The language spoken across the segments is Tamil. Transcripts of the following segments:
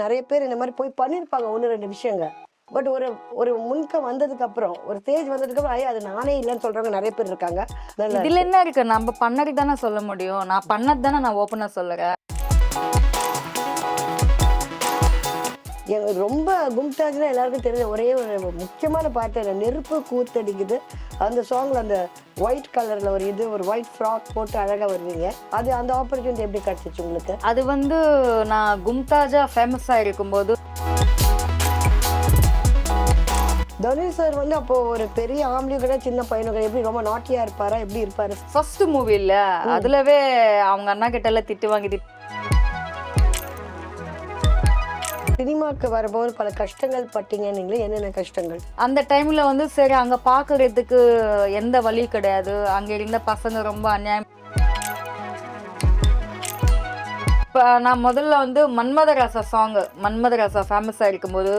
நிறைய பேர் இந்த மாதிரி போய் பண்ணியிருப்பாங்க ஒன்று ரெண்டு விஷயங்க. பட் ஒரு ஒரு முன்க வந்ததுக்கு அப்புறம் ஒரு ஸ்டேஜ் வந்ததுக்கு அப்புறம் ஐயா அது நானே இல்லைன்னு சொல்றவங்க நிறைய பேர் இருக்காங்க. இதுல என்ன இருக்கு? நம்ம பண்ணது தானே சொல்ல முடியும். நான் பண்ணது தானே நான் ஓப்பனா சொல்லுறேன். ரொம்ப கும்தாஜ்னா எல்லாருக்கும் தெரிஞ்ச ஒரே ஒரு முக்கியமான பாட்டு நெருப்பு கூத்தடிக்குது. அந்த சாங்ல அந்த ஒயிட் கலர்ல ஒரு இது ஒரு ஒயிட் ஃப்ராக் போட்டு அழகா வருவீங்க. அது அந்த ஆப்பர்ச்சுனிட்டி எப்படி கிடைச்சிச்சு உங்களுக்கு? அது வந்து நான் கும்தாஜா ஃபேமஸா இருக்கும்போது தனுஷ் சார் வந்து அப்போ ஒரு பெரிய ஆம்பளையும் கூட சின்ன பையனும் கூட எப்படி ரொம்ப நாட்டியா இருப்பாரா? எப்படி இருப்பாரு? ஃபர்ஸ்ட் மூவி இல்ல. அதுலவே அவங்க அண்ணா கிட்ட எல்லாம் திட்டு வாங்கி திட்டு சினிமாக்கு வரும்போது பல கஷ்டங்கள் பட்டீங்க. நீங்களே என்னென்ன கஷ்டங்கள்? அந்த டைம்ல வந்து சரி அங்க பாக்குறதுக்கு எந்த வழி கிடையாது. அங்க இருந்த பசங்க ரொம்ப அநியாயம். இப்ப நான் முதல்ல வந்து மன்மதராசா சாங் மன்மதராசா ஃபேமஸா இருக்கும்போது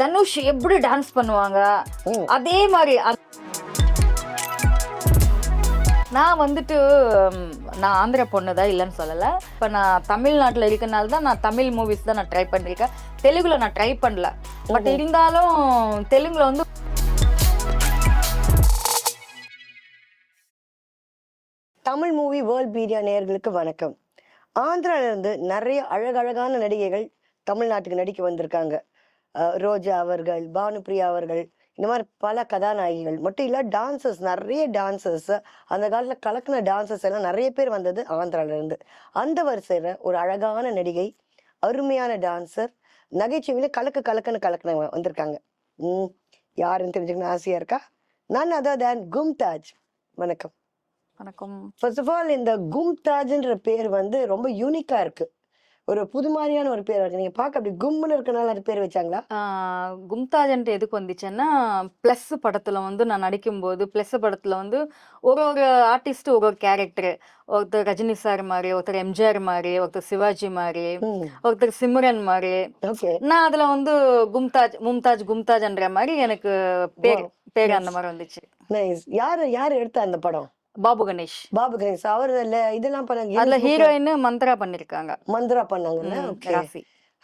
தனுஷ் எப்படி டான்ஸ் பண்ணுவாங்க. அதே மாதிரி நான் வந்துட்டு நான் ஆந்திரா பொண்ணு தான் இல்லைன்னு சொல்லலை. இப்போ நான் தமிழ்நாட்டில் இருக்கனால தான் நான் தமிழ் மூவிஸ் தான் நான் ட்ரை பண்ணியிருக்கேன் தெலுங்குல நான் ட்ரை பண்ணல. பட் இருந்தாலும் தெலுங்குல வந்து தமிழ் மூவி வேர்ல்ட் மீடியா நேயர்களுக்கு வணக்கம். ஆந்திரால இருந்து நிறைய அழகழகான நடிகைகள் தமிழ்நாட்டுக்கு நடிக்க வந்திருக்காங்க. ரோஜா அவர்கள் பானுப்ரியா அவர்கள் இந்த மாதிரி பல கதாநாயகிகள் மட்டும் இல்ல டான்சர்ஸ் நிறைய டான்சர்ஸ் அந்த காலத்துல கலக்கின டான்சர்ஸ் எல்லாம் நிறைய பேர் வந்தது ஆந்திரால இருந்து. அந்த வரிசையில ஒரு அழகான நடிகை அருமையான டான்சர் நகைச்சுவையில கலக்கு கலக்குன்னு கலக்குன வந்திருக்காங்க. ம் யாருன்னு தெரிஞ்சுக்கணும் ஆசையா இருக்கா? நான் அதர் தேன் கும்தாஜ் வணக்கம். வணக்கம். ஃபர்ஸ்ட் ஆஃப் ஆல் இந்த கும்தாஜ்ன்ற பேர் வந்து ரொம்ப யூனிக்கா இருக்கு. ஒரு புது மாதிரியான ஒரு பேர் இருக்கு. நீங்க பார்க்க அப்படி கும்னு இருக்கனால அது பேர் வச்சாங்களா? கும்தாஜன்ட்டு எதுக்கு வந்துச்சுன்னா ப்ளஸ் படத்தில் வந்து நான் நடிக்கும்போது ப்ளஸ் படத்தில் வந்து ஒரு ஒரு ஆர்டிஸ்ட் ஒரு ஒரு கேரக்டர் ஒருத்தர் ரஜினி சார் மாதிரி ஒருத்தர் எம்ஜிஆர் மாதிரி ஒருத்தர் சிவாஜி மாதிரி ஒருத்தர் சிம்ரன் மாதிரி நான் அதுல வந்து கும்தாஜ் மும்தாஜ் கும்தாஜ்ன்ற மாதிரி எனக்கு பேர் பேர் அந்த மாதிரி வந்துச்சு. யாரு யார் எடுத்த அந்த படம்? பாபு கணேஷ். பாபு கணேஷ் அவர் இதெல்லாம் பண்ணாங்க. அதுல ஹீரோயின் மந்த்ரா பண்ணிருக்காங்க. மந்த்ரா பண்ணாங்கல்ல?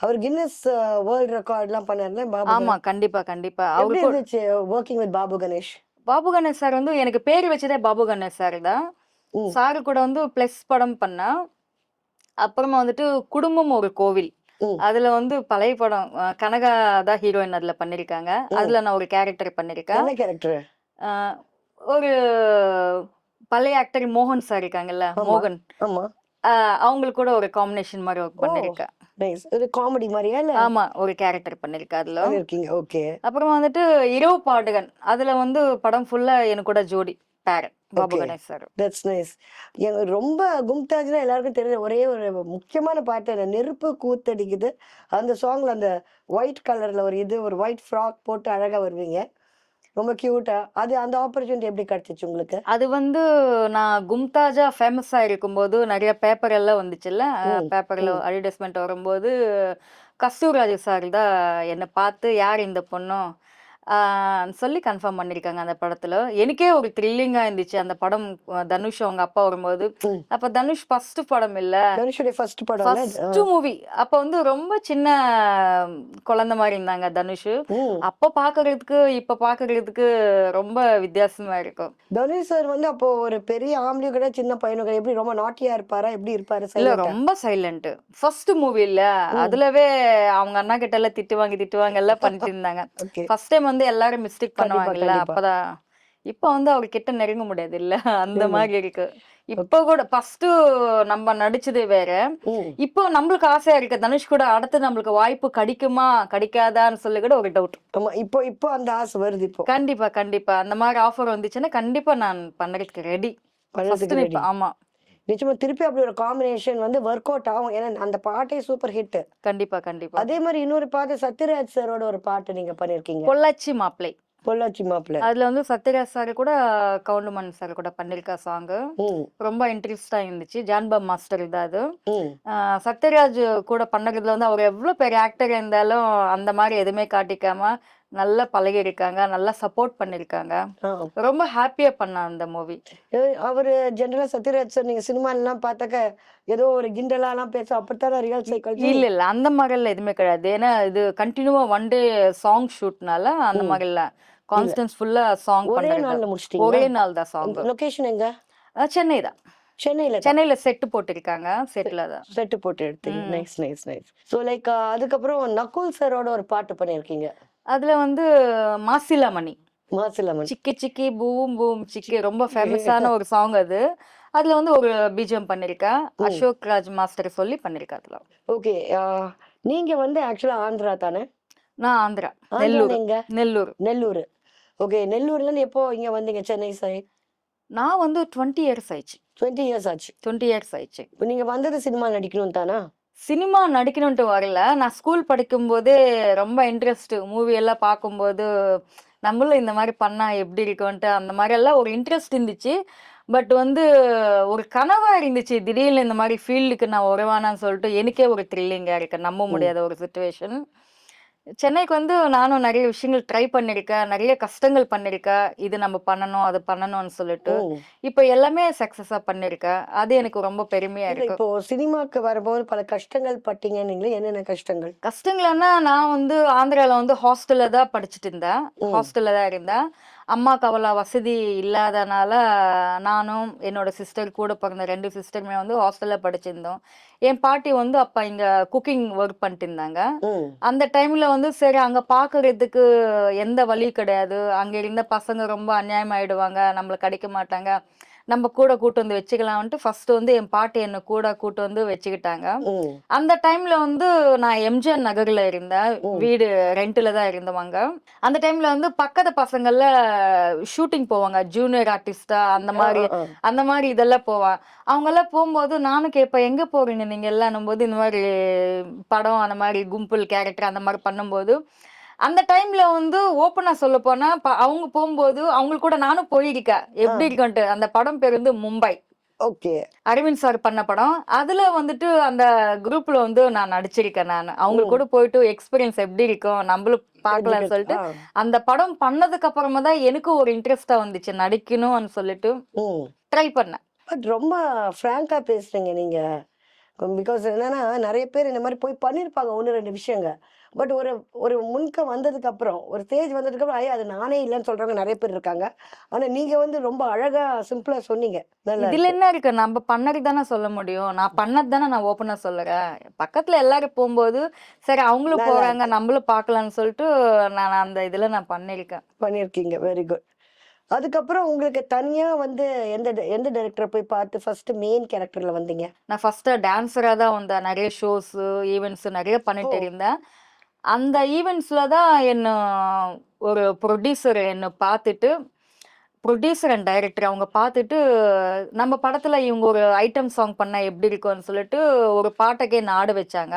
அவர் கின்னஸ் வேர்ல்ட் ரெக்கார்ட் எல்லாம் பண்ணாருல பாபு ஆமா. கண்டிப்பா கண்டிப்பா. அவருக்கு இருந்துச்சு working with Babu Ganesh? Babu Ganesh sir வந்து எனக்கு பேர் வச்சதே பாபு கணேஷ் சார் தான். சாரு கூட வந்து ப்ளஸ் படம் பண்ணேன் அப்புறமா வந்துட்டு குடும்பம் ஒரு கோவில். அதுல வந்து பழைய படம் கனகா தான் ஹீரோயின் அதுல பண்ணிருக்காங்க. அதுல நான் ஒரு கேரக்டர் பண்ணிருக்கேன். கேரக்டர் ஒரு பழைய ஆக்டர் மோகன் சார் இருக்காங்கல்ல. மோகன். ஆமா. அவங்களுக்கு கூட ஒரு காம்பினேஷன் மாதிரி ஒர்க். பண்ணிருக்கேன் இது காமெடி மாதிரியா இல்ல? ஆமா ஒரு கேரக்டர் பண்ணிருக்கேன் அதுல. இருக்கீங்க ஓகே அப்புறம் வந்துட்டு இரவு பாடுகன். அதுல வந்து படம் ஃபுல்லா எனக்கு கூட ஜோடி பேர் Babu. Ganesh sir that's nice ரொம்ப கும்தாஜ்னா எல்லாருக்கும் தெரிஞ்ச ஒரே ஒரு முக்கியமான பாட்டு நெருப்பு கூத்தடிக்குது. அந்த சாங்ல அந்த ஒயிட் கலர்ல ஒரு இது ஒரு ஒயிட் ஃப்ராக் போட்டு அழகா வருவீங்க. ரொம்ப கியூட்டா அது அந்த ஆப்பர்ச்சுனிட்டி எப்படி கிடைச்சிச்சு உங்களுக்கு? அது வந்து நான் கும்தாஜா ஃபேமஸா இருக்கும்போது நிறைய பேப்பர் எல்லாம் வந்துச்சுல்ல? பேப்பர்ல. அட்வர்டைஸ்மெண்ட் வரும்போது கஸ்தூராஜ் சார் தான் என்னை பார்த்து யார் இந்த பொண்ணும் சொல்லி கன்ஃபார்ம் பண்ணிருக்காங்க அந்த படத்துல. எனக்கே ஒரு த்ரில்லிங்கா இருந்துச்சு அந்த படம். தனுஷ் அவங்க அப்பா வரும்போது. அப்ப தனுஷ் ஃபர்ஸ்ட் படம் இல்ல. தனுஷுடைய ஃபர்ஸ்ட் படம் ஃபர்ஸ்ட் மூவி அப்ப வந்து ரொம்ப சின்ன குழந்தை மாதிரி இருந்தாங்க தனுஷ். அப்ப பாக்குறதுக்கு இப்ப பாக்குறதுக்கு ரொம்ப வித்தியாசமா இருக்கும். தனுஷ் சார் வந்து அப்போ ஒரு பெரிய ஆம்பளையும் கூட சின்ன பையனும் கூட எப்படி ரொம்ப நாட்டியா இருப்பாரா? எப்படி இருப்பாரு இல்ல? ரொம்ப சைலண்ட் ஃபர்ஸ்ட் மூவி இல்ல. அதுலவே அவங்க அண்ணா கிட்ட எல்லாம் திட்டு வாங்கி திட்டு வாங்கி எல்லாம் பண்ணிட்டு இருந்தாங்க. ஃபர்ஸ்ட் டைம் வந்து எல்லாரும் மிஸ்டேக் பண்ணுவாங்கல்ல. அப்பதான் இப்ப வந்து அவர் கிட்ட நெருங்க முடியாது இல்ல அந்த. மாதிரி இருக்கு இப்ப கூட ஃபர்ஸ்ட் நம்ம நடிச்சது வேற. இப்போ நம்மளுக்கு ஆசையா இருக்கு தனுஷ் கூட அடுத்து நம்மளுக்கு வாய்ப்பு கிடைக்குமா கிடைக்காதான்னு சொல்லி கூட ஒரு டவுட் ஆமா இப்போ இப்போ அந்த ஆசை வருது இப்போ கண்டிப்பா கண்டிப்பா அந்த மாதிரி ஆஃபர் வந்துச்சுன்னா கண்டிப்பா நான் பண்றதுக்கு ரெடி. ஆமா நிச்சயமா திருப்பி அப்படி ஒரு காம்பினேஷன் வந்து ஒர்க் அவுட் ஆகும். ஏன்னா அந்த பாட்டே சூப்பர் ஹிட் கண்டிப்பா கண்டிப்பா. அதே மாதிரி இன்னொரு பாட்டு சத்யராஜ் சாரோட ஒரு பாட்டு நீங்க பண்ணிருக்கீங்க. பொள்ளாச்சி மாப்பிளை பொள்ளாச்சி மாப்பிள்ள. அதுல வந்து சத்யராஜ் சார் கூட கவுண்டமன் சார் கூட பண்ணிருக்க சாங் ரொம்ப இன்ட்ரெஸ்டா இருந்துச்சு. ஜான்பா மாஸ்டர் தான் அது. சத்யராஜ் கூட பண்ணதுல வந்து அவர் எவ்வளவு பெரிய ஆக்டர் இருந்தாலும் அந்த மாதிரி எதுவுமே காட்டிக்காம நல்லா பழகியிருக்காங்க நல்லா சப்போர்ட் பண்ணியிருக்காங்க. ஆ. ரொம்ப ஹாப்பியா பண்ணேன் அந்த மூவி அவரு ஜெனரலா சத்யராஜ் சார் நீங்க சினிமா எல்லாம் பார்த்தாக்க ஏதோ ஒரு கிண்டலாலாம் பேச அப்படித்தானே ரியல் சைக்கிள் இல்ல இல்ல. அந்த மாதிரிலாம் எதுவுமே கிடையாது. ஏன்னா இது கண்டினியூவா ஒன் டே சாங் ஷூட்னால அந்த ம். மாதிரி இல்ல. கான்ஸ்டன்ஸ் ஃபுல்லா சாங் ஒரே நாள்ல ஒரே முடிச்சிட்டீங்க நாள் தான் சாங் லொகேஷன் எங்க? சென்னை தான். சென்னையில சென்னையில செட்டு போட்டிருக்காங்க. செட்ல தான். செட்டு போட்டு எடுத்தீங்க. Nice nice nice so like அதுக்கப்புறம் நக்குல் சாரோட ஒரு பாட்டு பண்ணியிருக்கீங்க. அதுல வந்து மாசிலாமணி. மாசிலமன் சிக்கி சிக்கி பூம் பூம் சிக்கி. ரொம்ப ஃபேமஸான ஒரு சாங் அது. அதுல வந்து ஒரு பிஜிஎம் பண்ணிருக்கேன். அசோக் ராஜ் மாஸ்டர் சொல்லி பண்ணிருக்கேன் அதுல. ஓகே. நீங்க வந்து ஆக்சுவலா ஆந்திரா தானே? நான் ஆந்திரா. நெல்லூர். நெல்லூர். நெல்லூர். ஓகே. நெல்லூர்ல இருந்து எப்போ இங்க வந்தீங்க? சென்னை சைட் நான் வந்து டுவெண்ட்டி இயர்ஸ் ஆயிடுச்சு. டுவெண்ட்டி இயர்ஸ் ஆச்சு. டுவெண்ட்டி இயர்ஸ் ஆயிடுச்சு. நீங்க வந்தது சினிமா நடிக்கணும் தானா? சினிமா நடிக்கணும்ட்டு வரல. நான் ஸ்கூல் படிக்கும்போதே ரொம்ப இன்ட்ரெஸ்ட் மூவி எல்லாம் பார்க்கும்போது நம்மளும் இந்த மாதிரி பண்ணா எப்படி இருக்கும்ன்ட்டு அந்த மாதிரி எல்லாம் ஒரு இன்ட்ரெஸ்ட் இருந்துச்சு. பட் வந்து ஒரு கனவா இருந்துச்சு. திடீர்னு இந்த மாதிரி ஃபீல்டுக்கு நான் வருவானான்னு சொல்லிட்டு எனக்கே ஒரு த்ரில்லிங்கா இருக்கு. நம்ப முடியாத ஒரு சுச்சுவேஷன் சென்னைக்கு வந்து நானும் நிறைய விஷயங்கள் ட்ரை பண்ணியிருக்கேன் நிறைய கஷ்டங்கள் பண்ணியிருக்கேன் இது நம்ம பண்ணணும் அது பண்ணணும்னு சொல்லிட்டு. இப்போ எல்லாமே சக்ஸஸா பண்ணியிருக்கேன் அது எனக்கு ரொம்ப பெருமையா இருக்கு. இப்போ சினிமாக்கு வரும்போது பல கஷ்டங்கள் பட்டீங்க நீங்களே என்னென்ன கஷ்டங்கள்? கஷ்டங்கள்னா நான் வந்து ஆந்திரால வந்து ஹாஸ்டல்ல தான் படிச்சுட்டு இருந்தேன். ஹாஸ்டல்ல தான் இருந்தேன். அம்மாக்கு அவ்வளோ வசதி இல்லாதனால நானும் என்னோட சிஸ்டர் கூட பிறந்த ரெண்டு சிஸ்டருமே வந்து ஹாஸ்டல்ல படிச்சிருந்தோம். என் பாட்டி வந்து அப்ப இங்க குக்கிங் ஒர்க் பண்ணிட்டு இருந்தாங்க. அந்த டைம்ல வந்து சரி அங்க பாக்குறதுக்கு எந்த வழி கிடையாது. அங்க இருந்த பசங்க ரொம்ப அநியாயமாயிடுவாங்க நம்மள கிடைக்க மாட்டாங்க. நம்ம கூட கூட்டு வந்து வச்சுக்கலாம்ட்டு ஃபர்ஸ்ட் வந்து என் பாட்டி என்னை கூட கூட்டு வந்து வச்சுக்கிட்டாங்க. அந்த டைம்ல வந்து நான் எம்ஜிஆர் நகர்ல இருந்தேன். வீடு ரெண்ட்ல தான் இருந்தவங்க அந்த டைம்ல வந்து பக்கத்து பசங்கள்ல ஷூட்டிங் போவாங்க ஜூனியர் ஆர்டிஸ்டா அந்த மாதிரி. அந்த மாதிரி இதெல்லாம் போவான் அவங்க எல்லாம் போகும்போது நானும் கேட்பேன் எங்க போறீங்க நீங்க எல்லாம் போது இந்த மாதிரி படம் அந்த மாதிரி கும்பல் கேரக்டர் அந்த மாதிரி பண்ணும்போது அந்த டைம்ல வந்து ஓப்பனா சொல்ல போனா அவங்க போகும்போது அவங்க கூட நானும் போயிருக்கேன் எப்படி இருக்குன்ட்டு அந்த படம் பேர் வந்து மும்பை. ஓகே. அரவிந்த் சார் பண்ண படம். அதுல வந்துட்டு அந்த குரூப்ல வந்து நான் நடிச்சிருக்கேன் நான். அவங்க ம். கூட போயிட்டு எக்ஸ்பீரியன்ஸ் எப்படி இருக்கும் நம்மளும் பார்க்கலாம்னு சொல்லிட்டு. அந்த படம் பண்ணதுக்கு அப்புறமா தான் எனக்கு ஒரு இன்ட்ரெஸ்டா வந்துச்சு நடிக்கணும்னு சொல்லிட்டு. ட்ரை பண்ணேன். பட் ரொம்ப ஃப்ராங்கா பேசுறீங்க நீங்க. பிகாஸ் என்னன்னா நிறைய பேர் இந்த மாதிரி போய் பண்ணியிருப்பாங்க ஒன்று ரெண்டு விஷயங்க. பட் ஒரு ஒரு முன்க வந்ததுக்கு அப்புறம் ஒரு ஸ்டேஜ் வந்ததுக்கு அப்புறம் ஐயா அது நானே இல்லைன்னு சொல்றவங்க நிறைய பேர் இருக்காங்க. ஆனா நீங்க வந்து ரொம்ப அழகா சிம்பிளா சொன்னீங்க. இதுல என்ன இருக்கு? நம்ம பண்ணது தானே சொல்ல முடியும். நான் பண்ணது தானே நான் ஓப்பனா சொல்லுறேன். பக்கத்துல எல்லாரும் போகும்போது சரி அவங்களும் போறாங்க நம்மளும் பார்க்கலாம்னு சொல்லிட்டு நான் அந்த இதுல நான் பண்ணிருக்கேன் பண்ணியிருக்கீங்க. வெரி குட் அதுக்கப்புறம் உங்களுக்கு தனியா வந்து எந்த எந்த டைரக்டரை போய் பார்த்து ஃபர்ஸ்ட் மெயின் கேரக்டர்ல வந்தீங்க நான் ஃபர்ஸ்ட் டான்ஸரா தான் வந்தேன் நிறைய ஷோஸ் ஈவெண்ட்ஸ் நிறைய பண்ணிட்டு. இருந்தேன் அந்த ஈவெண்ட்ஸ்ல தான் என்ன ஒரு ப்ரொடியூசர் என்னை பார்த்துட்டு ப்ரொடியூசர் அண்ட் டைரக்டர் அவங்க பார்த்துட்டு நம்ம படத்துல இவங்க ஒரு ஐட்டம் சாங் பண்ணா எப்படி இருக்கும்னு சொல்லிட்டு ஒரு பாட்டுக்கே நாடு வச்சாங்க.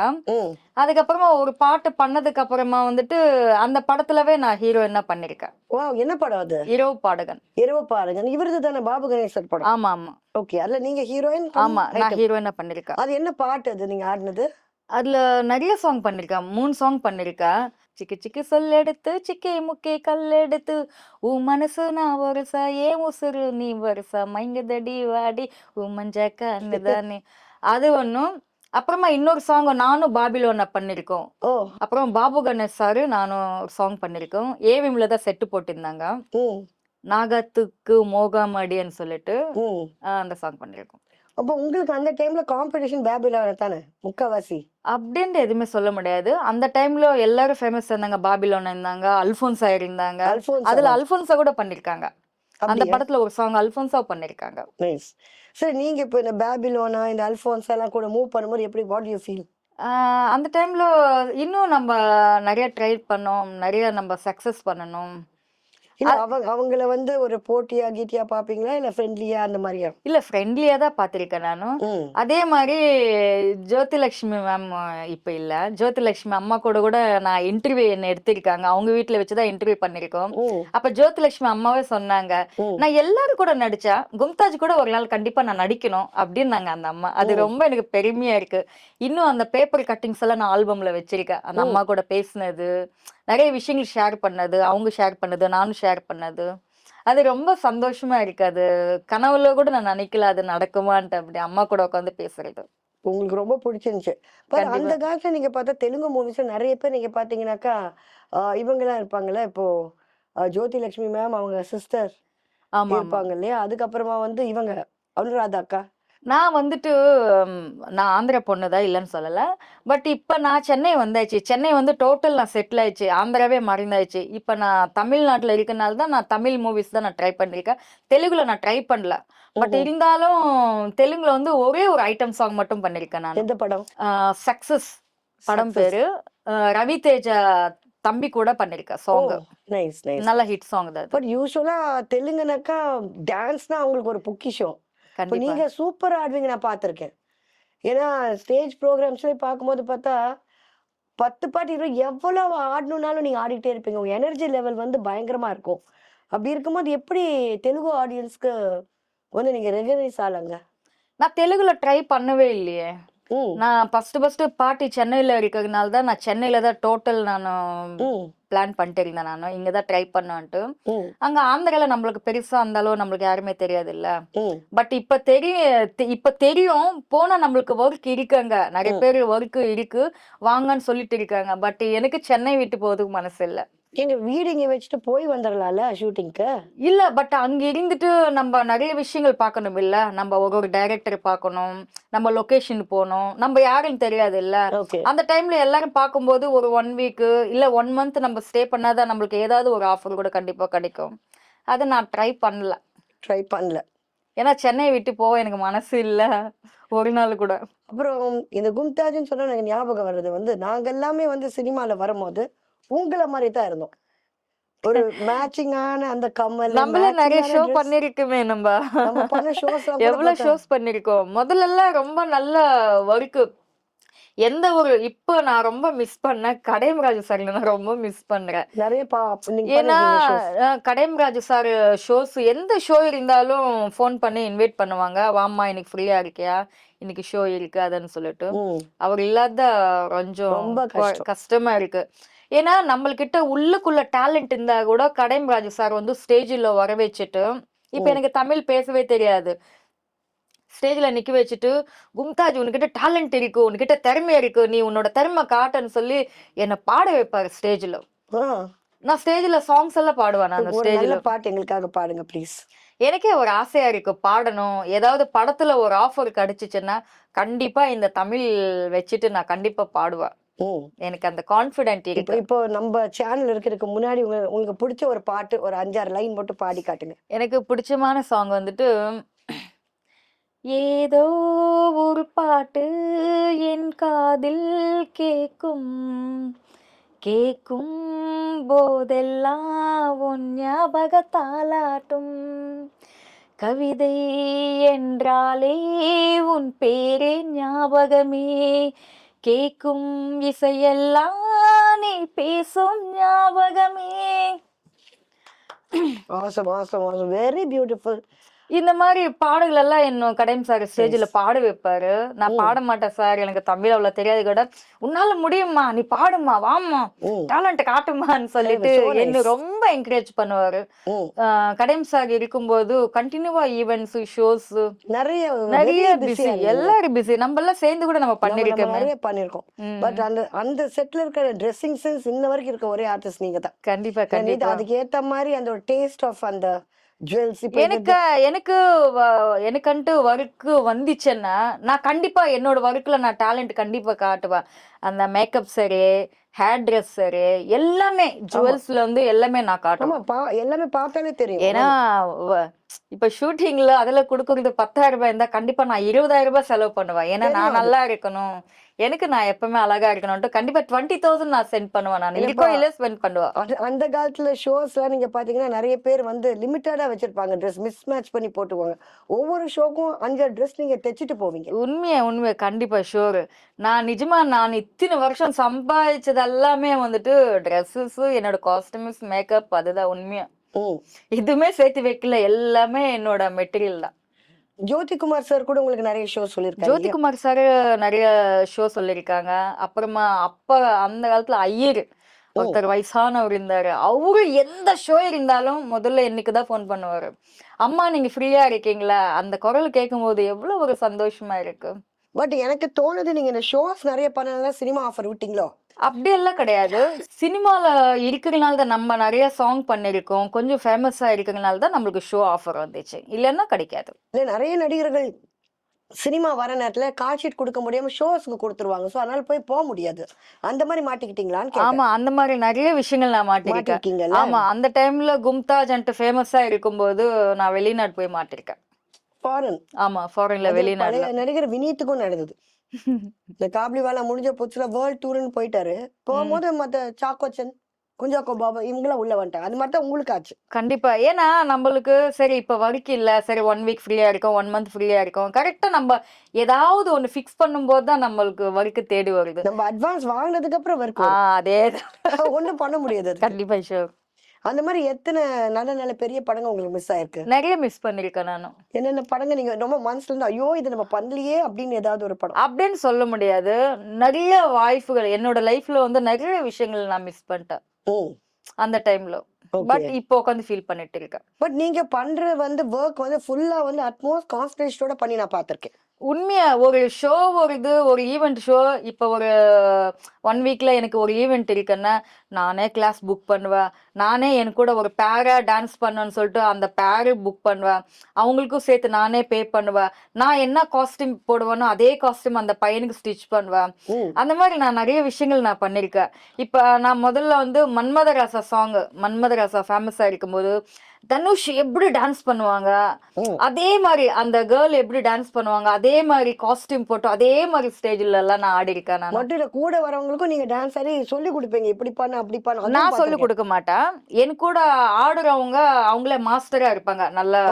அதுக்கப்புறமா ஒரு பாட்டு பண்ணதுக்கு அப்புறமா வந்துட்டு அந்த படத்துலவே நான் ஹீரோயினா பண்ணிருக்கேன். வா என்ன படம் அது? இரவு பாடகன். இரவு பாருங்க இவரது தானே பாபு கணேசர் படம்? ஆமா ஆமா ஓகே அதுல நீங்க ஹீரோயின் ஆமா நான் ஹீரோயினா பண்ணிருக்கேன். அது என்ன பாட்டு அது நீங்க ஆடினது? அதுல நிறைய சாங் பண்ணிருக்கேன். மூணு சாங் பண்ணிருக்கேன். சிக்கி சிக்கி சொல்லெடுத்து சிக்கி முக்கி கல்லெடுத்து. உன் மனசு நான் வருசா ஏ உசுறு நீ வருசா? மைங்குதடி வாடி உன் மஞ்ச கண்ணுதானே அது ஒன்றும் அப்புறமா இன்னொரு சாங் நானும் பாபிலோன பண்ணிருக்கோம். ஓ. அப்புறம் பாபு கணேஷ் சாரு நானும் சாங் பண்ணிருக்கோம். ஏவிஎம்ல தான் செட்டு போட்டிருந்தாங்க. நாகத்துக்கு மோகமடின்னு சொல்லிட்டு அந்த சாங் பண்ணிருக்கோம். அப்போ உங்களுக்கு அந்த டைம்ல காம்படிஷன் பேபிலான தானே? முக்காவாசி. அப்படின்ட்டு எதுவுமே சொல்ல முடியாது. அந்த டைம்ல எல்லாரும் ஃபேமஸ் இருந்தாங்க. பாபிலோன் இருந்தாங்க அல்போன்சா இருந்தாங்க. அதுல அல்போன்சா கூட பண்ணிருக்காங்க. அந்த படத்துல ஒரு சாங் அல்போன்சா பண்ணிருக்காங்க. நைஸ் சரி நீங்க இப்போ இந்த பேபிலோனா இந்த அல்போன்ஸ் எல்லாம் கூட மூவ் பண்ணும்போது எப்படி வாட் யூ ஃபீல் அந்த டைம்ல இன்னும் நம்ம நிறைய ட்ரை பண்ணோம். நிறைய நம்ம சக்சஸ் பண்ணணும். இல்ல அவங்க அவங்கள வந்து ஒரு போட்டியா கீட்டியா பாப்பீங்களா? இல்ல ஃப்ரெண்ட்லியா அந்த மாதிரியா? இல்ல ஃப்ரெண்ட்லியா தான் பார்த்திருக்கேன் நானும் அதே மாதிரி ஜோதிலட்சுமி மேம் இப்ப இல்ல. ஜோதிலட்சுமி அம்மா கூட கூட நான் இன்டர்வியூ என்ன எடுத்திருக்காங்க. அவங்க வீட்ல வச்சுதான் இன்டர்வியூ பண்ணிருக்கோம். அப்ப ஜோதிலட்சுமி அம்மாவே சொன்னாங்க. நான் எல்லாரும் கூட நடிச்சா கும்தாஜ் கூட ஒரு நாள் கண்டிப்பா நான் நடிக்கணும் அப்படின்னாங்க அந்த அம்மா. அது. ரொம்ப எனக்கு பெருமையா இருக்கு. இன்னும் அந்த பேப்பர் கட்டிங்ஸ் எல்லாம் நான் ஆல்பம்ல வச்சிருக்கேன். அந்த. அம்மா கூட பேசினது. நிறைய விஷயங்கள் ஷேர் பண்ணது அவங்க ஷேர் பண்ணது நானும் ஷேர் பண்ணது. அது ரொம்ப சந்தோஷமா இருக்கு. அது கனவுல கூட நான் நினைக்கல அது நடக்குமான்ட்டு அப்படி அம்மா கூட உட்காந்து பேசுறது. உங்களுக்கு ரொம்ப பிடிச்சிருந்துச்சு. பட். அந்த காலத்துல நீங்க பார்த்தா தெலுங்கு மூவிஸ்ல நிறைய பேர் நீங்க பாத்தீங்கன்னாக்கா ஆஹ் இவங்கெல்லாம் இருப்பாங்கல்ல இப்போ ஜோதி லட்சுமி மேம் அவங்க சிஸ்டர் ஆமா ஆமா இருப்பாங்க இல்லையா? அதுக்கப்புறமா வந்து இவங்க அனுராதா அக்கா. நான் வந்துட்டு நான் ஆந்திர பொண்ணு தான் இல்லைன்னு சொல்லலை. பட் இப்போ நான் சென்னை வந்தாச்சு. சென்னை வந்து டோட்டல் நான் செட்டில் ஆயிடுச்சு. ஆந்திராவே மறைந்தாயிடுச்சு இப்போ நான் தமிழ்நாட்டில் இருக்கனால தான் நான் தமிழ் மூவிஸ் தான் நான் ட்ரை பண்ணியிருக்கேன். தெலுங்குல நான் ட்ரை பண்ணல. பட். இருந்தாலும் தெலுங்குல வந்து ஒரே ஒரு ஐட்டம் சாங் மட்டும் பண்ணியிருக்கேன் நான். எந்த படம்? சக்சஸ் படம். பேரு. ரவி தேஜா தம்பி கூட பண்ணியிருக்கேன் சாங் நைஸ் நைஸ் நல்ல ஹிட் சாங் தான். பட் யூஸ்வலா தெலுங்குனாக்கா டான்ஸ்னா அவங்களுக்கு ஒரு பொக்கிஷம். இப்போ நீங்க சூப்பர் ஆடுவீங்க நான் பார்த்திருக்கேன். ஏன்னா ஸ்டேஜ் ப்ரோக்ராம்ஸ்ல பார்க்கும்போது பார்த்தா பத்து பாட்டு இருபது எவ்வளவு ஆடணும்னாலும் நீங்க ஆடிட்டே இருப்பீங்க. உங்க எனர்ஜி லெவல் வந்து பயங்கரமா இருக்கும். அப்படி இருக்கும்போது எப்படி தெலுங்கு ஆடியன்ஸ்க்கு வந்து நீங்க ரெகனைஸ் ஆகலங்க? நான் தெலுங்குல ட்ரை பண்ணவே இல்லையே. நான் ஃபர்ஸ்ட் ஃபர்ஸ்ட் பாட்டி சென்னையில இருக்கிறதுனால தான் நான் சென்னையில தான் டோட்டல் நான் பிளான் பண்ணிட்டு இருந்தேன் நான். இங்க தான் ட்ரை பண்ணான்ட்டு. அங்க ஆந்திரால நம்மளுக்கு பெருசா இருந்தாலும் நம்மளுக்கு யாருமே தெரியாது இல்ல பட் இப்ப தெரிய இப்ப தெரியும். போனா நம்மளுக்கு ஒர்க் இருக்குங்க. நிறைய. பேர் ஒர்க் இருக்கு. வாங்கன்னு சொல்லிட்டு இருக்காங்க. பட் எனக்கு சென்னை விட்டு போறதுக்கு மனசு இல்ல. எங்க வீடு இங்க வச்சுட்டு போய் வந்துடலாம்ல ஷூட்டிங்க்கு? இல்ல பட் அங்க இருந்துட்டு நம்ம நிறைய விஷயங்கள் பார்க்கணும் இல்ல. நம்ம ஒரு ஒரு டைரக்டர் பார்க்கணும். நம்ம லொகேஷன் போகணும். நம்ம யாருன்னு தெரியாது இல்ல. அந்த டைம்ல எல்லாரும் பார்க்கும்போது ஒரு ஒன் வீக் இல்ல ஒன் மந்த் நம்ம ஸ்டே பண்ணாதான் நம்மளுக்கு ஏதாவது ஒரு ஆஃபர் கூட கண்டிப்பா கிடைக்கும். அதை நான் ட்ரை பண்ணல. ட்ரை பண்ணல. ஏன்னா சென்னை விட்டு போக எனக்கு மனசு இல்ல. ஒரு நாள் கூட. அப்புறம் இந்த கும்தாஜ்னு சொன்னா எனக்கு ஞாபகம் வர்றது வந்து நாங்க எல்லாமே வந்து சினிமால வரும்போது உங்களை மாதிரி தான் இருந்தோம். ஒரு மேட்சிங்கான அந்த கம்மல் நம்மள நிறைய ஷோ. பண்ணிருக்குமே நம்ம. எவ்வளவு ஷோஸ் பண்ணிருக்கோம். முதல்ல எல்லாம் ரொம்ப நல்ல ஒர்க்கு எந்த ஒரு இப்போ நான் ரொம்ப மிஸ் பண்ணேன் கடைமராஜு சார் நான் ரொம்ப மிஸ் பண்றேன். நிறைய ஏன்னா கடைமராஜு சார் ஷோஸ் எந்த ஷோ இருந்தாலும் ஃபோன் பண்ணி இன்வைட் பண்ணுவாங்க. வாம்மா இன்னைக்கு ஃப்ரீயா இருக்கியா? இன்னைக்கு ஷோ இருக்கு அதுன்னு சொல்லிட்டு. அவர் இல்லாத கொஞ்சம் ரொம்ப. கஷ்டமா இருக்கு. ஏன்னா நம்மள்கிட்ட உள்ளுக்குள்ள டேலண்ட் இருந்தா கூட கடைமராஜு சார் வந்து ஸ்டேஜில் வர வச்சுட்டு இப்போ. எனக்கு தமிழ் பேசவே தெரியாது. ஸ்டேஜில் நிக்க வச்சுட்டு கும்தாஜ் உன்கிட்ட டேலண்ட் இருக்கு உன்கிட்ட திறமை இருக்கு நீ உன்னோட திறமை காட்டுன்னு சொல்லி என்னை பாட வைப்பாரு ஸ்டேஜில் நான் ஸ்டேஜில் சாங்ஸ் எல்லாம் பாடுவேன் நான் ஸ்டேஜில் பாட்டு எங்களுக்காக பாடுங்க ப்ளீஸ் எனக்கே ஒரு ஆசையா இருக்கு பாடணும். ஏதாவது படத்துல ஒரு ஆஃபர் கிடைச்சிச்சுன்னா கண்டிப்பா இந்த தமிழ் வச்சுட்டு நான் கண்டிப்பா பாடுவேன். எனக்கு அந்த கான்ஃபிடென்ட் இப்போ இப்போ நம்ம சேனல் இருக்கிறதுக்கு முன்னாடி உங்க உங்களுக்கு பிடிச்ச ஒரு பாட்டு ஒரு அஞ்சாறு லைன் மட்டும் பாடி காட்டுங்க. எனக்கு பிடிச்சமான சாங் வந்துட்டு ஏதோ ஒரு பாட்டு என் காதில் கேட்கும் கேட்கும் போதெல்லாம் உன் ஞாபக தாலாட்டும் கவிதை என்றாலே உன் பேரே ஞாபகமே கேக்கும் இசையெல்லாம் நீ பேசும் ஞாபகமே. Awesome awesome awesome very beautiful இந்த மாதிரி பாடல்கள் எல்லாம் இன்னும் கடைம் சார் ஸ்டேஜ்ல பாட வைப்பாரு. நான். பாட மாட்டேன் சார் எனக்கு தமிழ் அவ்வளவு தெரியாது கூட. உன்னால முடியுமா? நீ பாடுமா? வாம்மா. ம் டேலண்ட் காட்டுமான்னு சொல்லிட்டு. என்ன ரொம்ப என்கரேஜ் பண்ணுவாரு. ம் ஆஹ் கடைம் சார் இருக்கும்போது கண்டினியூவா ஈவெண்ட்ஸ் ஷோஸ் நிறைய நிறைய பிஸி. எல்லாரும் பிஸி நம்ம எல்லாம் சேர்ந்து கூட நம்ம பண்ணிருக்கோமே நிறைய பண்ணிருக்கோம். பட் அந்த அந்த செட்ல இருக்கிற ட்ரெஸ்ஸிங் சென்ஸ் இன்ன வரைக்கும் இருக்க ஒரே ஆர்டிஸ்ட் நீங்க தான் கண்டிப்பா கண்டிப்பா. அதுக்கு ஏத்த மாதிரி அந்த டேஸ்ட் ஆஃப் அந்த ஜுவல்ஸ் எனக்கு எனக்கு எனக்குன்ட்டு ஒர்க்கு வந்துச்சுன்னா நான் கண்டிப்பா என்னோட ஒர்க்ல நான் டேலண்ட் கண்டிப்பா காட்டுவேன். அந்த மேக்கப் சரி ஹேர் ட்ரெஸ் சரி எல்லாமே ஜுவல்ஸ்ல வந்து எல்லாமே நான் காட்டுவேன். எல்லாமே பார்த்தாலே தெரியும். ஏன்னா இப்ப ஷூட்டிங்ல அதுல கொடுக்கறது பத்தாயிரம் ரூபாய் இருந்தா கண்டிப்பா நான் இருபதாயிரம் ரூபாய் செலவு பண்ணுவேன். ஏன்னா நான். நல்லா இருக்கணும். எனக்கு நான் எப்பவுமே அழகா இருக்கணும்ட்டு கண்டிப்பா டுவெண்ட்டி தௌசண்ட் நான் சென்ட் பண்ணுவேன் நான். இல்லப்பா. இருக்கோ இல்ல ஸ்பெண்ட் பண்ணுவேன். அந்த காலத்துல ஷோஸ்லாம் நீங்க பாத்தீங்கன்னா நிறைய பேர் வந்து லிமிட்டடா வச்சிருப்பாங்க. ட்ரெஸ் மிஸ் மேட்ச் பண்ணி போட்டுக்குவாங்க. ஒவ்வொரு ஷோக்கும் அஞ்சாறு ட்ரெஸ் நீங்க தைச்சிட்டு போவீங்க. உண்மையா உண்மையா. கண்டிப்பா ஷூர் நான் நிஜமா நான் இத்தனை வருஷம் சம்பாதிச்சது எல்லாமே வந்துட்டு ட்ரெஸ்ஸஸ் என்னோட காஸ்டியூம்ஸ் மேக்கப் அதுதான் உண்மையா. எதுவுமே சேர்த்து வைக்கல. எல்லாமே என்னோட மெட்டீரியல் தான். ஜோதிகுமார் சார் கூட உங்களுக்கு நிறைய ஷோ சொல்லியிருக்காரு ஜோதிகுமார் சார் நிறைய ஷோ சொல்லியிருக்காங்க. அப்புறமா அப்ப அந்த காலத்துல ஐயர் ஒருத்தர் வயசானவர் இருந்தாரு. அவரு எந்த ஷோ இருந்தாலும் முதல்ல என்னைக்கு தான் ஃபோன் பண்ணுவாரு. அம்மா நீங்க ஃப்ரீயா இருக்கீங்களா? அந்த குரல் கேட்கும்போது எவ்வளவு ஒரு சந்தோஷமா இருக்கு. பட் எனக்கு தோணுது நீங்க இந்த ஷோஸ் நிறைய பண்ணனால சினிமா ஆஃபர் விட்டீங்களோ? அப்படியெல்லாம் கிடையாது. சினிமால இருக்கிறனால தான் நம்ம நிறைய சாங் பண்ணிருக்கோம் கொஞ்சம் ஃபேமஸா இருக்கிறனால தான் நம்மளுக்கு ஷோ ஆஃபர் வந்துச்சு. இல்லைன்னா கிடைக்காது. இல்ல நிறைய நடிகர்கள் சினிமா வர நேரத்துல கால் ஷீட் கொடுக்க முடியாம ஷோஸ்க்கு கொடுத்துருவாங்க. சோ அதனால போய் போக முடியாது. அந்த மாதிரி மாட்டிக்கிட்டீங்களான்னு. ஆமா அந்த மாதிரி நிறைய விஷயங்கள் நான் மாட்டிருக்கேன். ஆமா அந்த டைம்ல கும்தாஜ்ன்ட்டு ஃபேமஸா இருக்கும்போது நான் வெளிநாடு போய் மாட்டிருக்கேன். ஃபாரின் ஆமா ஃபாரின்ல வெளிநாடுல. பழைய நடிகர் வினீத்துக்கும் நடந்தது. இந்த காப்லிவாலா முடிஞ்ச புதுசுல வேர்ல்ட் டூர்னு போயிட்டாரு. போகும்போது மத்த சாக்கோச்சன் குஞ்சாக்கோ பாபா இவங்களாம் உள்ள வந்துட்டாங்க. அது மாதிரி தான் உங்களுக்கு ஆச்சு. கண்டிப்பா. ஏன்னா நம்மளுக்கு சரி இப்ப வரைக்கும் இல்ல. சரி ஒன் வீக் ஃப்ரீயா இருக்கும் ஒன் மந்த் ஃப்ரீயா இருக்கும். கரெக்டா நம்ம ஏதாவது ஒண்ணு ஃபிக்ஸ் பண்ணும்போது தான் நம்மளுக்கு வரைக்கு தேடி வருது. நம்ம அட்வான்ஸ் வாங்கினதுக்கு அப்புறம் ஆஹ் அதே ஒண்ணும் பண்ண முடியாது. கண்டிப்பா ஷூர் அந்த மாதிரி எத்தனை நல்ல நல்ல பெரிய படங்கள் உங்களுக்கு மிஸ் ஆயிருக்கு? நிறைய மிஸ் பண்ணிருக்கேன் நானும் என்னென்ன படங்கள் நீங்க ரொம்ப மனசுல இருந்து ஐயோ இது நம்ம பண்ணலையே அப்படின்னு ஏதாவது ஒரு படம்? அப்படின்னு சொல்ல முடியாது. நிறைய வாய்ப்புகள் என்னோட லைஃப்ல வந்து நிறைய விஷயங்கள் நான் மிஸ் பண்ணிட்டேன். அந்த டைம்ல பட் இப்போ உட்காந்து ஃபீல் பண்ணிட்டு இருக்கேன். பட் நீங்க பண்ற வந்து ஒர்க் வந்து ஃபுல்லா வந்து அட்மோஸ்ட் கான்சன்ட்ரேஷனோட பண்ணி நான் பார்த்திருக்கேன். உண்மையா ஒரு ஷோ ஒரு இது ஒரு ஈவெண்ட் ஷோ இப்போ ஒரு ஒன் வீக்ல எனக்கு ஒரு ஈவெண்ட் இருக்குன்னா நானே கிளாஸ் புக் பண்ணுவேன். நானே என் கூட ஒரு பேரா டான்ஸ் பண்ணணும்னு சொல்லிட்டு அந்த பேரு புக் பண்ணுவேன். அவங்களுக்கும் சேர்த்து நானே பே பண்ணுவேன். நான் என்ன காஸ்டியூம் போடுவேனோ அதே காஸ்டியூம் அந்த பையனுக்கு ஸ்டிச் பண்ணுவேன். அந்த மாதிரி நான் நிறைய விஷயங்கள் நான் பண்ணியிருக்கேன். இப்போ நான் முதல்ல வந்து மன்மதராசா சாங் மன்மதராசா ஃபேமஸாக இருக்கும்போது தனுஷ் எப்படி டான்ஸ் பண்ணுவாங்க. அதே மாதிரி அந்த கேர்ள் எப்படி டான்ஸ் பண்ணுவாங்க? அதே மாதிரி காஸ்டியூம் போட்டு அதே மாதிரி ஸ்டேஜ்ல எல்லாம் நான் ஆடி இருக்கேன் நான். மட்டும் இல்ல கூட வரவங்களுக்கும் நீங்க டான்ஸ் ஆடி சொல்லி கொடுப்பீங்க. இப்படி பண்ணு அப்படி பண்ணு. நான் சொல்லி. கொடுக்க மாட்டேன். என் கூட ஆடுறவங்க அவங்களே மாஸ்டரா இருப்பாங்க. நல்ல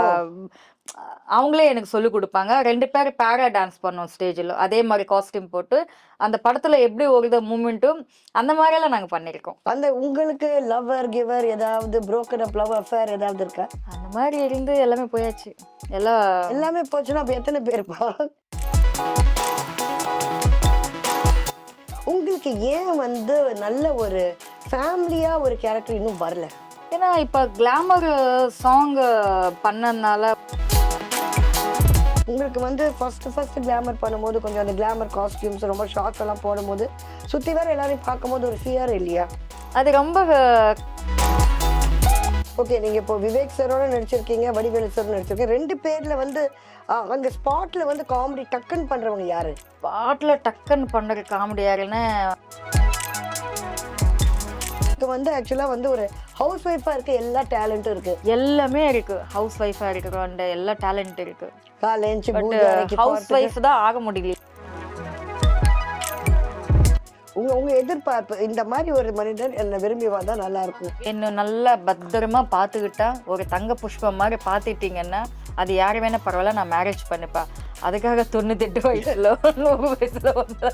அவங்களே எனக்கு சொல்லி கொடுப்பாங்க. ரெண்டு பேர் பேரா டான்ஸ் பண்ணோம் ஸ்டேஜில் அதே மாதிரி காஸ்டியூம் போட்டு அந்த படத்துல எப்படி ஒரு மூமெண்ட்டும் அந்த மாதிரியெல்லாம் நாங்க பண்ணியிருக்கோம். அந்த உங்களுக்கு லவ்வர் கிவர் ஏதாவது broken up லவ் அஃபேர் ஏதாவது இருக்கா? அந்த மாதிரி இருந்து எல்லாமே போயாச்சு. எல்லாம் எல்லாமே போச்சுன்னா அப்ப எத்தனை பேருப்பா உங்களுக்கு ஏன் வந்து நல்ல ஒரு ஃபேமிலியா ஒரு கேரக்டர் இன்னும் வரல? ஏன்னா இப்ப கிளாமர் சாங் பண்ணதுனால உங்களுக்கு வந்து ஃபர்ஸ்ட் ஃபர்ஸ்ட் கிளாமர் பண்ணும்போது கொஞ்சம் அந்த கிளாமர் காஸ்டியூம்ஸ் ரொம்ப ஷார்ட்ஸ் எல்லாம் போடும்போது சுத்தி வேற எல்லாரையும் பார்க்கும்போது ஒரு ஃபியர் இல்லையா? அது ரொம்ப ஓகே நீங்க இப்போ விவேக் சரோட நடிச்சிருக்கீங்க வடிவேலு சார் நடிச்சிருக்கீங்க ரெண்டு பேர்ல வந்து அங்க ஸ்பாட்ல வந்து காமெடி டக்குன்னு பண்றவங்க யாரு? பாட்டுல டக்குன்னு பண்ற காமெடி யாருன்னு வந்து ஆக்சுவலா வந்து ஒரு ஹவுஸ் ஒய்ஃபா இருக்க எல்லா டேலண்ட்டும் இருக்கு. எல்லாமே இருக்கு. ஹவுஸ் ஒய்ஃபா இருக்கிற எல்லா டேலண்ட் இருக்கு. காலேஜ் பட் ஹவுஸ் ஒய்ஃப் தான் ஆக முடியல. உங்க உங்க எதிர்பார்ப்பு இந்த மாதிரி ஒரு மனிதன் என்ன விரும்பி வந்தா நல்லா இருக்கும். என்ன நல்லா பத்திரமா பார்த்துக்கிட்டா ஒரு தங்க புஷ்பம் மாதிரி பார்த்துட்டீங்கன்னா அது யாரு வேணா பரவாயில்ல நான் மேரேஜ் பண்ணிப்பேன். அதுக்காக தொண்ணூத்தெட்டு வயசுல வயசுல வந்து